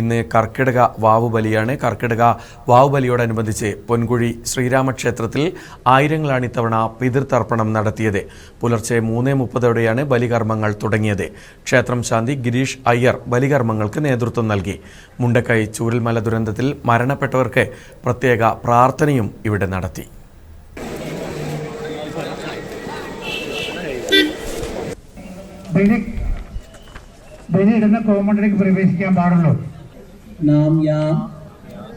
ഇന്ന് കർക്കിടക വാവുബലിയാണ്. കർക്കിടക വാവുബലിയോടനുബന്ധിച്ച് പൊൻകുഴി ശ്രീരാമക്ഷേത്രത്തിൽ ആയിരങ്ങളാണ് ഇത്തവണ പിതൃതർപ്പണം നടത്തിയത്. പുലർച്ചെ മൂന്ന് മുപ്പതോടെയാണ് ബലികർമ്മങ്ങൾ തുടങ്ങിയത്. ക്ഷേത്രം ശാന്തി ഗിരീഷ് അയ്യർ ബലികർമ്മങ്ങൾക്ക് നേതൃത്വം നൽകി. മുണ്ടക്കൈ ചൂരൽമല ദുരന്തത്തിൽ മരണപ്പെട്ടവർക്ക് പ്രത്യേക പ്രാർത്ഥനയും ഇവിടെ നടത്തി. ബലി ബലിയിടുന്ന കോമ്പൗണ്ടിലേക്ക് പ്രവേശിക്കാൻ പാടുള്ളൂ. നാം യാം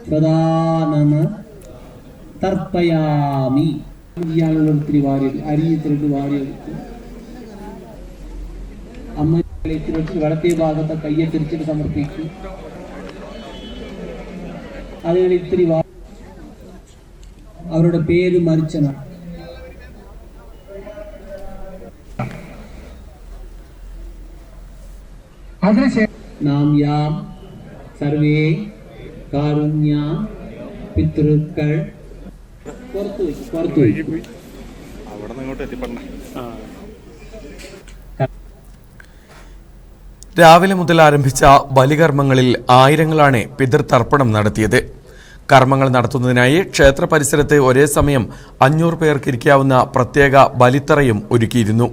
പ്രധാനമ തർപ്പയാമി ഇയാളുള്ള ഒത്തിരി വാരിയത് അരി ഇത്തിരിട്ട് വാരിയെടുത്ത് അമ്മ ഇത്തിരി വെച്ച് വലത്തേ ഭാഗത്തെ കയ്യെ തിരിച്ചിട്ട് സമർപ്പിക്കും അതുകൾ ഇത്തിരി വാ അവരുടെ പേര് മരിച്ചന അതിനുശേഷം നാം യാം സർവേ കാരുണ്യ പിതൃക്കൾ. പുറത്തു പുറത്തു എത്തിപ്പെടണം. രാവിലെ മുതൽ ആരംഭിച്ച ബലികർമ്മങ്ങളിൽ ആയിരങ്ങളാണ് പിതൃതർപ്പണം നടത്തിയത്. കർമ്മങ്ങൾ നടത്തുന്നതിനായി ക്ഷേത്ര പരിസരത്ത് ഒരേ സമയം അഞ്ഞൂറ് പേർക്ക് ഇരിക്കാവുന്ന പ്രത്യേക ബലിത്തറയും ഒരുക്കിയിരുന്നു.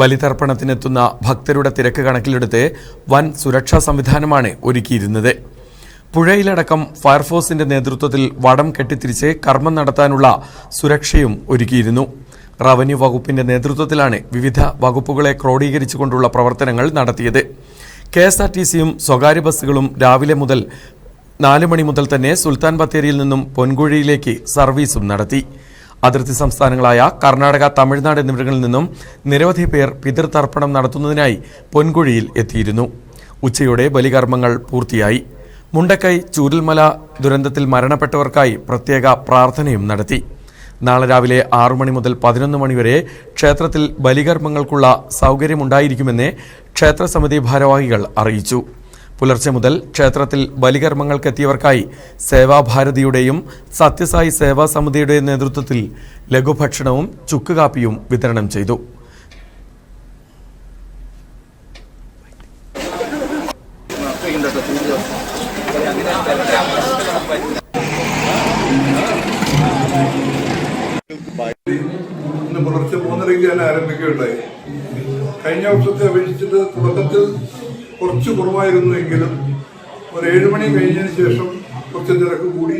ബലിതർപ്പണത്തിനെത്തുന്ന ഭക്തരുടെ തിരക്ക് കണക്കിലെടുത്ത് വൻ സുരക്ഷാ സംവിധാനമാണ് ഒരുക്കിയിരുന്നത്. പുഴയിലടക്കം ഫയർഫോഴ്സിന്റെ നേതൃത്വത്തിൽ വടം കെട്ടിത്തിരിച്ച് കർമ്മം നടത്താനുള്ള സുരക്ഷയും ഒരുക്കിയിരുന്നു. റവന്യൂ വകുപ്പിന്റെ നേതൃത്വത്തിലാണ് വിവിധ വകുപ്പുകളെ ക്രോഡീകരിച്ചുകൊണ്ടുള്ള പ്രവർത്തനങ്ങൾ നടത്തിയത്. കെ എസ് ആർ ടി സിയും സ്വകാര്യ ബസ്സുകളും രാവിലെ മുതൽ നാല് മണി മുതൽ തന്നെ സുൽത്താൻ ബത്തേരിയിൽ നിന്നും പൊൻകുഴിയിലേക്ക് സർവീസും നടത്തി. അതിർത്തി സംസ്ഥാനങ്ങളായ കർണാടക തമിഴ്നാട് എന്നിവിടങ്ങളിൽ നിന്നും നിരവധി പേർ പിതൃതർപ്പണം നടത്തുന്നതിനായി പൊൻകുഴിയിൽ എത്തിയിരുന്നു. ഉച്ചയോടെ ബലികർമ്മങ്ങൾ പൂർത്തിയായി. മുണ്ടക്കൈ ചൂരൽമല ദുരന്തത്തിൽ മരണപ്പെട്ടവർക്കായി പ്രത്യേക പ്രാർത്ഥനയും നടത്തി. നാളെ രാവിലെ ആറു മണി മുതൽ പതിനൊന്ന് മണിവരെ ക്ഷേത്രത്തിൽ ബലികർമ്മങ്ങൾക്കുള്ള സൗകര്യമുണ്ടായിരിക്കുമെന്ന് ക്ഷേത്രസമിതി ഭാരവാഹികൾ അറിയിച്ചു. പുലർച്ചെ മുതൽ ക്ഷേത്രത്തിൽ ബലികർമ്മങ്ങൾക്കെത്തിയവർക്കായി സേവാഭാരതിയുടെയും സത്യസായി സേവാ സമിതിയുടെയും നേതൃത്വത്തിൽ ലഘുഭക്ഷണവും ചുക്കുകാപ്പിയും വിതരണം ചെയ്തു. പുലർച്ചെ മൂന്നരയ്ക്ക് ഞാൻ ആരംഭിക്കുകയുണ്ടായി. കഴിഞ്ഞ വർഷത്തെ അപേക്ഷിച്ചിട്ട് തുടക്കത്തിൽ കുറച്ച് കുറവായിരുന്നു എങ്കിലും ഒരു ഏഴുമണി കഴിഞ്ഞതിന് ശേഷം കുറച്ച് തിരക്ക് കൂടി.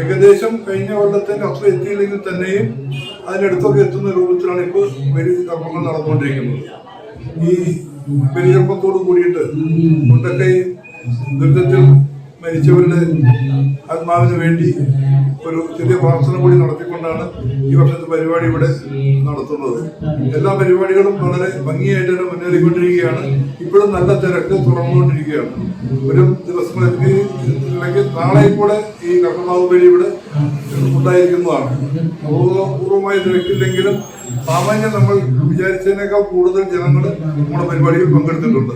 ഏകദേശം കഴിഞ്ഞ കൊല്ലത്തിന്റെ അത്ര എത്തിയില്ലെങ്കിൽ തന്നെയും അതിനടുത്തൊക്കെ എത്തുന്ന രൂപത്തിലാണ് ഇപ്പോൾ വലിയ കർമ്മങ്ങൾ നടന്നുകൊണ്ടിരിക്കുന്നത്. ഈ ബലികർമ്മത്തോട് കൂടിയിട്ട് മുണ്ടക്കൈ ദുരിതത്തിൽ മരിച്ചവരുടെ ആത്മാവിന് വേണ്ടി ഒരു ചെറിയ പ്രാർത്ഥന കൂടി നടത്തിക്കൊണ്ടാണ് ഈ വർഷത്തെ പരിപാടി ഇവിടെ നടത്തുന്നത്. എല്ലാ പരിപാടികളും വളരെ ഭംഗിയായിട്ട് തന്നെ മുന്നേറിക്കൊണ്ടിരിക്കുകയാണ്. ഇപ്പോഴും നല്ല തിരക്ക് തുറന്നുകൊണ്ടിരിക്കുകയാണ് ഒരു ദിവസങ്ങളിലേക്ക് അല്ലെങ്കിൽ നാളെ കൂടെ ഈ കർമ്മബലി ഇവിടെ ഉണ്ടായിരിക്കുന്നതാണ്. അപൂർവമായ തിരക്കില്ലെങ്കിലും സാമാന്യം നമ്മൾ വിചാരിച്ചതിനേക്കാൾ കൂടുതൽ ജനങ്ങൾ നമ്മുടെ പരിപാടിയിൽ പങ്കെടുത്തിട്ടുണ്ട്.